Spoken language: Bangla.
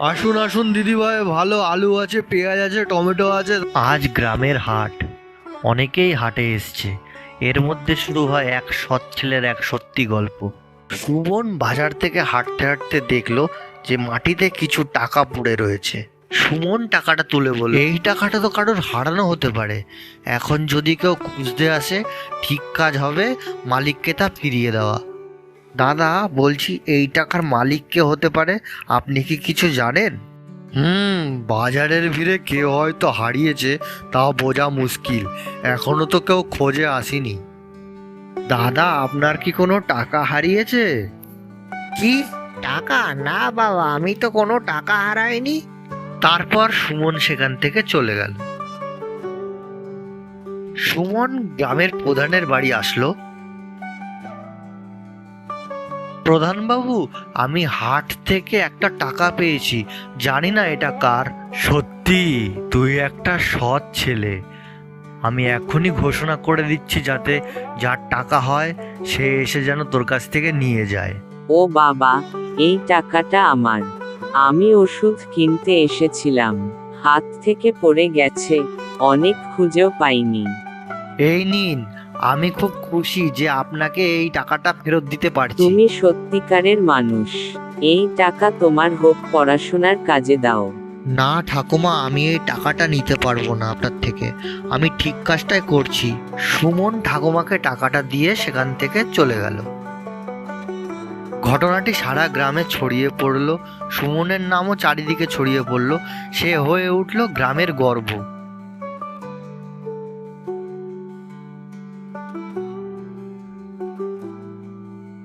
আসুন আসুন, দিদিভাই, ভালো আলু আছে, পেঁয়াজ আছে, টমেটো আছে। আজ গ্রামের হাট। অনেকেই হাটে এসছে। এর মধ্যে শুরু হয় এক সৎ ছেলের এক সত্যি গল্প। সুমন বাজার থেকে হাঁটতে হাঁটতে দেখল যে মাটিতে কিছু টাকা পড়ে রয়েছে। সুমন টাকাটা তুলে বলে এই টাকাটা তো কারোর হারানো হতে পারে। এখন যদি কেউ খুঁজতে আসে, ঠিক কাজ হবে, মালিককে তা ফিরিয়ে দেওয়া। দাদা বলছি এই টাকার মালিক কে হতে পারে? আপনি কি কিছু জানেন? হুম বাজারের ভিড়ে কেউ হয়তো হারিয়েছে তাও বোঝা মুশকিল। এখনও তো কেউ খোঁজে আসেনি। দাদা আপনার কি কোনো টাকা হারিয়েছে? কি? টাকা? না বাবা আমি তো কোনো টাকা হারাইনি। তারপর সুমন সেখান থেকে চলে গেল। সুমন গ্রামের প্রধানের বাড়ি আসলো। প্রধানবাবু আমি হাট থেকে একটা টাকা পেয়েছি। জানি না এটা কার। সত্যি তুই একটা সৎ ছেলে। আমি এখনই ঘোষণা করে দিচ্ছি যাতে যার টাকা হয় সে এসে যেন তোর কাছ থেকে নিয়ে যায়। ও বাবা এই টাকাটা আমার। আমি ওষুধ কিনতে এসেছিলাম। হাত থেকে পড়ে গেছে অনেক খুঁজেও পাইনি। এই নিন আমি খুব খুশি যে আপনাকে এই টাকাটা ফেরত দিতে পারছি। তুমি সত্যিকারের মানুষ। এই টাকা তোমার হোক পড়াশোনার কাজে দাও। না ঠাকুমা আমি এই টাকাটা নিতে পারব না আপনার থেকে। আমি ঠিক কাজটাই করছি। সুমন ঠাকুমাকে টাকাটা দিয়ে সেখান থেকে চলে গেল। ঘটনাটি সারা গ্রামে ছড়িয়ে পড়ল। সুমনের নামও চারিদিকে ছড়িয়ে পড়ল। সে হয়ে উঠল গ্রামের গর্ব।